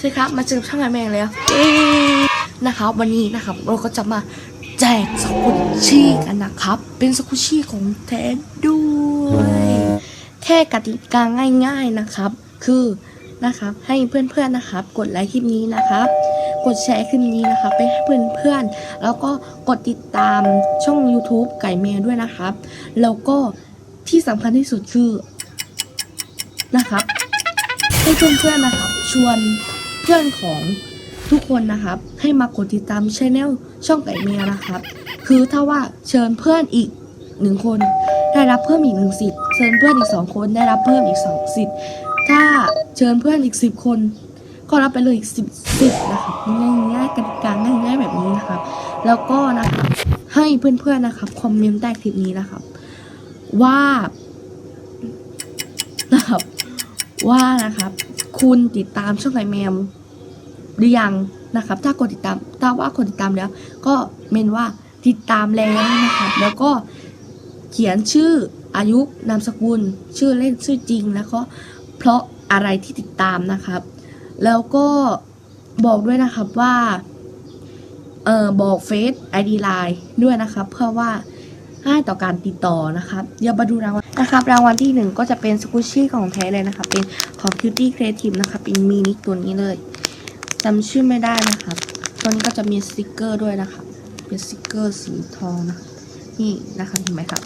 ใช่ครับ มาเจอช่างไอแมงแล้วนะครับ วันนี้นะครับเราก็จะมาแจกสกุชชี่กันนะครับ เป็นสกุชชี่ของแท้ด้วยแค่กติกาง่าย ๆนะครับ คือนะครับให้เพื่อนๆนะครับ กดไลค์คลิปนี้นะครับ กดแชร์คลิปนี้นะครับไปให้เพื่อนๆแล้วก็กดติดตามช่อง YouTube ไก่แมวด้วยนะครับ แล้วก็ที่สำคัญที่สุดคือนะครับ ให้เพื่อนๆนะครับ ชวน เพื่อนของทุกคนนะครับ ให้มากดติดตามช anel ช่องไก่เมียนะครับ คือถ้าว่าเชิญเพื่อนอีกหนึ่งคนได้รับเพิ่มอีกหนึ่งสิทธิ์เชิญเพื่อนอีกสองคนได้รับเพิ่มอีกสองสิทธิ์ถ้าเชิญเพื่อนอีกสิบคน ก็รับไปเลยอีกสิบสิทธิ์นะครับง่ายๆกติกาง่ายๆแบบนี้นะครับ แล้วก็นะครับให้เพื่อนๆนะครับคอมเมนต์ใต้คลิปนี้นะครับ ว่านะครับว่านะครับ คุณติดตามช่องไก่แมวหรือยังนะครับ ถ้ากดติดตามถ้าว่ากดติดตามแล้ว ก็เมนว่าติดตามแล้วนะครับแล้วก็เขียนชื่ออายุนามสกุล ชื่อเล่นชื่อจริงแล้วก็เพราะอะไรที่ติดตามนะครับ แล้วก็บอกด้วยนะครับว่าเออบอกเฟซไอดีไลน์ด้วยนะครับ เพื่อว่าง่ายต่อการติดต่อนะครับ เดี๋ยวมาดูรางวัล นะครับรางวัลที่หนึ่งก็จะเป็นสกุชชี่ของแท้เลยนะครับเป็นของ Cutie Creative นะครับเป็นมินิตัวนี้เลยจำชื่อไม่ได้นะครับตัวนี้ก็จะมีสติกเกอร์ด้วยนะครับเป็นสติกเกอร์สีทองนะนี่นะคะเห็นไหมครับ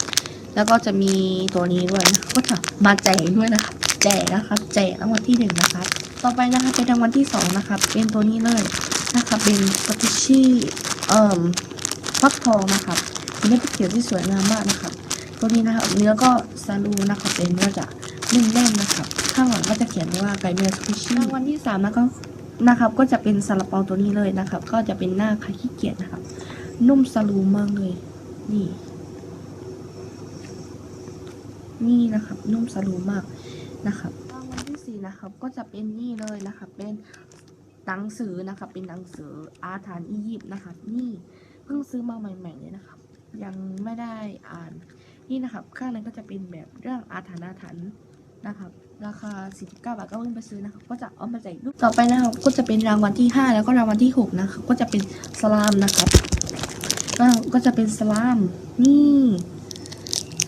แล้วก็จะมีตัวนี้ด้วยนะก็จะมาแจกด้วยนะครับแจกนะครับแจกรางวัลที่หนึ่งนะครับต่อไปนะคะเป็นรางวัลที่สองนะครับเป็นตัวนี้เลยนะครับเป็นสกุชชี่เอ่อฟักทองนะครับเป็นเม็ดเขียวที่สวยงามมากนะครับ ตัวนี้นะครับ เนื้อก็ซาลูนะครับเป็นเนื้อจะนุ่มแน่นนะครับ ข้างหลังก็จะเขียนว่าไก่เนื้อสกุชชี่รางวัลที่สามนะครับนะครับ ก็จะเป็นซาลาเปาตัวนี้เลยนะครับ ก็จะเป็นหน้าคาขี้เกียจนะครับ นุ่มซาลูมากเลย นี่ นี่นะครับ นุ่มสลูมากนะครับรางวัลที่สี่นะครับ ก็จะเป็นนี่เลยนะครับ เป็นหนังสือนะครับ เป็นหนังสืออาถรรพ์อียิปต์นะครับ นี่เพิ่งซื้อมาใหม่ ๆ เลยนะครับ ยังไม่ได้อ่าน นี่นะครับ ข้างในก็จะเป็นแบบเรื่องอาถรรพ์อาถรรพ์นะครับ ราคา 49 บาทก็เพิ่งไปซื้อนะครับ ก็จะเอามาแจกลูกต่อไปนะครับ ก็จะเป็นรางวัลที่ 5 แล้วก็รางวัลที่6นะครับ ก็จะเป็นสลามนะครับก็จะเป็นสลามนี่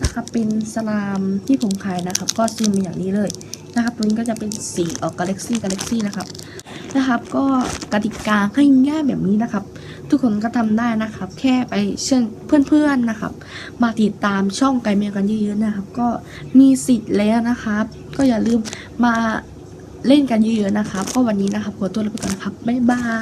นะครับ เป็นสลามที่ผมขายนะครับ ก็ซื้อมาอย่างนี้เลยนะครับตัวนี้ก็จะเป็นสีออกกาแล็กซี่กาแล็กซี่นะครับนะครับ ก็กติกาง่ายๆแบบนี้นะครับ ทุกคนก็ทำได้นะครับ แค่ไปเชิญเพื่อนๆนะครับ มาติดตามช่องไก่เมียกันเยอะๆนะครับ ก็มีสิทธิ์แล้วนะครับ ก็อย่าลืมมาเล่นกันเยอะๆนะครับก็วันนี้นะครับขอตัวลาไปก่อนนะครับบ๊ายบาย